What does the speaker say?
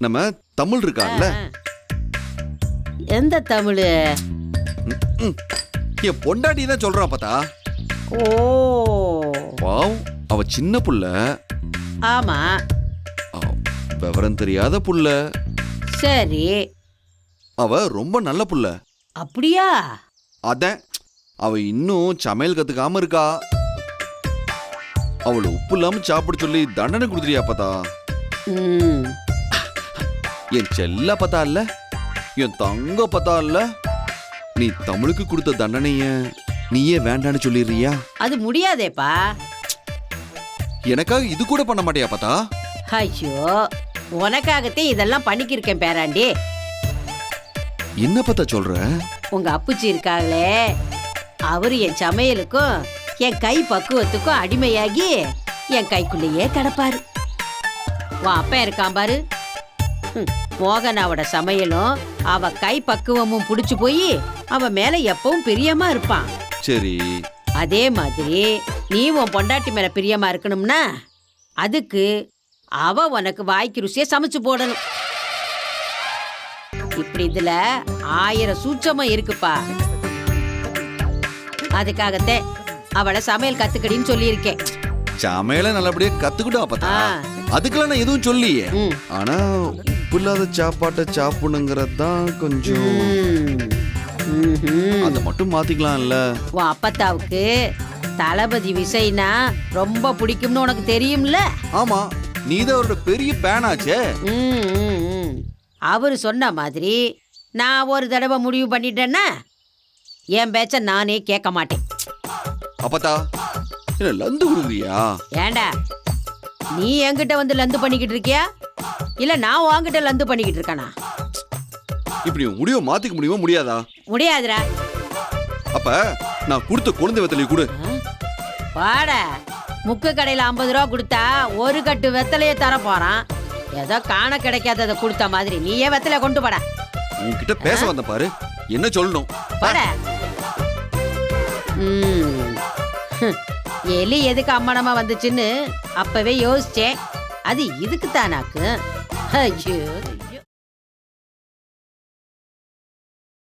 நம்ம தமிழ் இருக்கான்ல. எந்த தமிழ்? என் பொண்டாட்டி தான் சொல்றான் பார்த்தா ஓ. பாவம் அவ சின்ன புள்ள. ஆமா. விவரம் தெரியாத புள்ள. சரி. அவ ரொம்ப நல்ல புள்ள. அப்படியா? அதான் அவ இன்னும் சமையல் கத்துக்காம இருக்கா? அவளை உப்பு இல்லாம சாப்பிட சொல்லி தண்டனை கொடுத்துறியா பார்த்தா என் செல்ல பார்த்தா இல்ல என் தங்க பார்த்தா இல்ல நீ தமிழுக்கு கொடுத்த தண்டனைய நீயே வேண்டான்னு சொல்லிடுறியா? அது முடியாதேப்பா. எனக்காக இது கூட பண்ண மாட்டியா பார்த்தா ஐயோ உனக்காகத்தே இதெல்லாம் பண்ணிக்கிருக்கேன் பேராண்டி. என்ன பார்த்தா சொல்ற? உங்க அப்புச்சி இருக்காங்களே அவரு என் சமையலுக்கும் என் கை பக்குவத்துக்கும் அடிமையாகி என் கைக்குள்ளேயே கிடப்பாரு. உன் அப்பன் இருக்கான் பாரு. ஹம், மோகனாவோட சமையலும் அவ கை பக்குவமும் புடிச்சு போய் அவ மேல எப்பவும் பிரியமா இருப்பான் சரி. அதே மாதிரி நீ உன் பொண்டாட்டி மேல பிரியமா இருக்கணும்னா அதுக்கு அவ உனக்கு வாய்க்கு ருசியா சமைச்சு போடணும். இப்படி இதுல ஆயிரம் சூட்சமும் இருக்குப்பா. அதுக்காகத்தே அவளை சமையல் கத்துக்கடின்னு சொல்லியிருக்கேன். சமையல நல்லபடியா கத்துக்கிட்டா பார்த்தா ஆ. அதுக்கெல்லாம் நான் எதுவும் சொல்லியே. ஆனா உப்பு இல்லாத சாப்பாட்டை சாப்பிடணுங்கிறது தான் கொஞ்சம். அதை மட்டும் மாத்திக்கலாம்ல. உன் அப்பத்தாவுக்கு தளபதி விசைனா ரொம்ப பிடிக்கும்னு உனக்கு தெரியும்ல? ஆமா நீதான் அவரோட பெரிய பேனாச்சே. அவரு சொன்ன மாதிரி நான் ஒரு தடவை முடிவு பண்ணிட்டேன்னா என் பேச்ச நானே கேட்க மாட்டேன். அப்பத்தா என்ன லந்து கொடுக்குறியா ஏண்டா நீ என்கிட்ட வந்து லந்து பண்ணிக்கிட்டு இருக்கியா? இல்ல நான் உன்கிட்ட லந்து பண்ணிக்கிட்டு இருக்கானா? இப்படி முடிவை மாத்திக்க முடியுமா முடியாதா? முடியாதுடா. அப்ப நான் கொடுத்த குழந்தை வெத்தலை கொடு. வாட. முக்கு கடையில் ஐம்பது ரூபா கொடுத்தா ஒரு கட்டு வெத்தலையே தர போறான். ஏதோ காண கிடைக்காததை கொடுத்த மாதிரி நீயே வெத்தலைய கொண்டு போட. உன்கிட்ட பேச வந்த பாரு. என்ன சொல்லணும்? போட. ம். ஹம். எலி எதுக்கு அம்மனமா வந்துச்சுன்னு அப்பவே யோசிச்சேன். அது இதுக்கு தானாக்கு. Hayır.